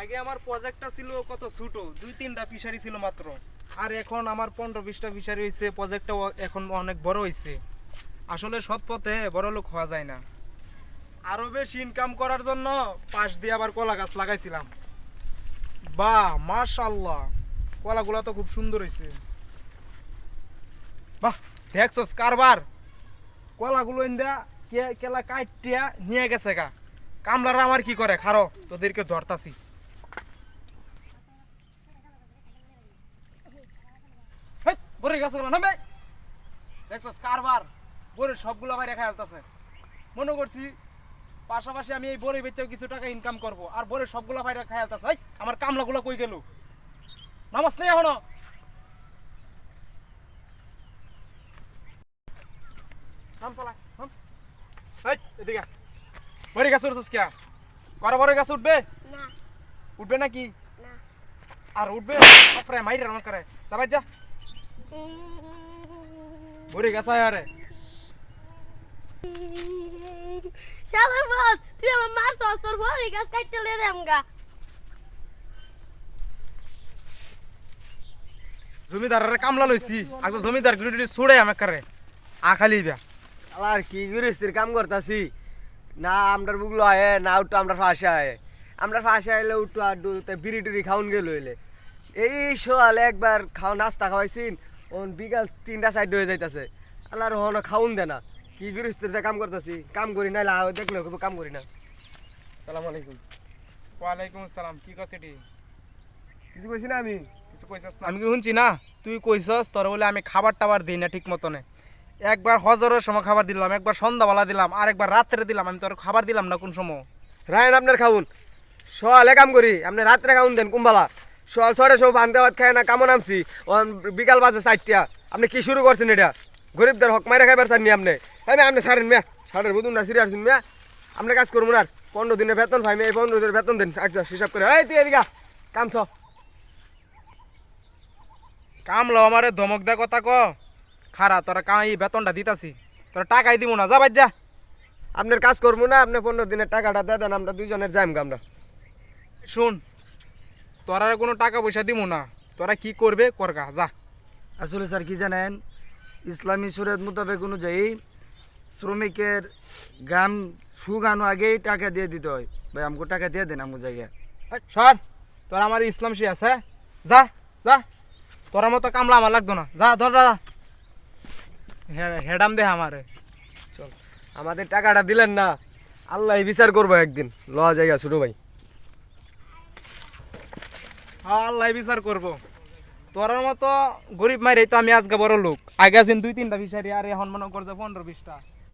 আগে আমার প্রজেক্টটা ছিল কত ছোট? দুই তিনটা ফিশারি ছিল মাত্র। আর এখন আমার পনেরো বিশটা ফিশারি হয়েছে প্রজেক্টটা এখন অনেক বড় হয়েছে আসলে সৎ পথে বড় লোক হওয়া যায় না। আরও বেশি ইনকাম করার জন্য পাশ দিয়ে আবার কলা গাছ লাগাইছিলাম। বাহ মাশাল্লাহ কলাগুলো তো খুব সুন্দর হয়েছে বাহ, দেখছস কারবার। কলাগুলো ইন্দা কে কেলা কাটিয়া নিয়ে গেছে গা। কামলারা আমার কি করে? খারো, তোদেরকে ধরতাছি। বরে গেছে নামে। দেখছস কারবার। বরে সবগুলো বাইরে খাই আলতাছে মনে করছি পাশাপাশি আমি এই বরে বেচেও কিছু টাকা ইনকাম করব। আর বরে সবগুলো বাইরে খাই আলতাছে এই, আমার কামলাগুলো কই গেল? নামাজ নেই এখনও। নাম চালা নাম। এই এদিকে বরে গাছ উঠছিস কে করা বরে গাছ উঠবে? না। উঠবে নাকি? না। আর উঠবে? মাইরে রান করে তারপর যা। বরে গাছ আরে। শালার বল তুই আমার মার সস তোর গাছ কাটতে লে দেম জমিদারের কামলা লইছি আজ জমিদার গুলি ছুড়ে আমাকে করে আ খালি বিয়া আর কি গৃহস্থির কাম করতাছি? না আমরার বুগলো আয়ে না উঠতো আমরা ফাঁসে আয়ে। আমরা ফাঁসে আইলে উঠতো আর দুতে বিড়ি টুড়ি খাউন গেল হইলে। এই সোয়ালে একবার খাও নাস্তা খাওয়াইছিন ওন বিকাল তিনটা সাইড হয়ে যাইতেছে। আল্লাহর হন খাউন দে না। কি গৃহস্থির কাম করতাছি কাম করি না দেখলে কইবো কাম করি না। সালাম আলাইকুম। ওয়ালাইকুম আসসালাম কি কস এটি? কিছু কইছি না আমি? কিছু কইছস না? আমি কি শুনছি না? তুই কইছস তোর বলে আমি খাবার টাবার দিই না ঠিক মতনে। একবার হজরের সময় খাবার দিলাম একবার সন্ধ্যাবেলা দিলাম আর একবার রাত্রে দিলাম আমি তোর খাবার দিলাম না কোন সময়? রায়ন আপনার খাউন। সোয়ালে কাম করি আপনি রাত্রে খাউন দেন কুম্বালা ছড়ে সব ভাত খায় না কামো নামছি। বিকাল বাজে চারটা। আপনি কি শুরু করছেন এটা? গরিবদের হক মাইরা খাইবার চাননি আপনি? আমি আপনি ছাড়েন মেয়া। ছাড়েন বুধুন না সিরিয়ার শুন মেয়া। আপনি কাজ করব না। পনেরো দিনের বেতন ভাই এই পনেরো দিনের বেতন দিন। আচ্ছা হিসাব করে। এই তুই এদিকে কাম ছ কামলো আমারে ধমক দে কথা ক। খারা তোরা কাম এই বেতনটা দিতাছি। তোরা টাকাই দিব না যা যা। আপনার কাজ করব না আপনি পনেরো দিনের টাকাটা দেন আমরা দুইজনের যাইম আমরা। শুন তোরা কোনো টাকা পয়সা দিব না। তোরা কি করবে করগা যা। আসলে স্যার কি জানেন ইসলামী শরীয়ত মোতাবেক অনুযায়ী শ্রমিকের গান সুগানো আগেই টাকা দিয়ে দিতে হয়। ভাই আমাকে টাকা দিয়ে দেন আমার জায়গায়। সর। তোরা আমার ইসলাম শি আছে যা যা। তোরা মতো কামলা আমার লাগতো না। যা ধর যা। হে- হেডাম দে আমারে। চল। আমাদের টাকাটা দিলেন না। আল্লাহ বিচার করব একদিন। লওয়া জায়গা ছোট ভাই। হ্যাঁ, আল্লাহ বিচার করব। তোরার মতো গরিব মাইরে তো আমি আজকে বড় লোক। আগে আছেন দুই তিনটা ফিশারি, আর এখন মনে করছে পনেরো বিশটা।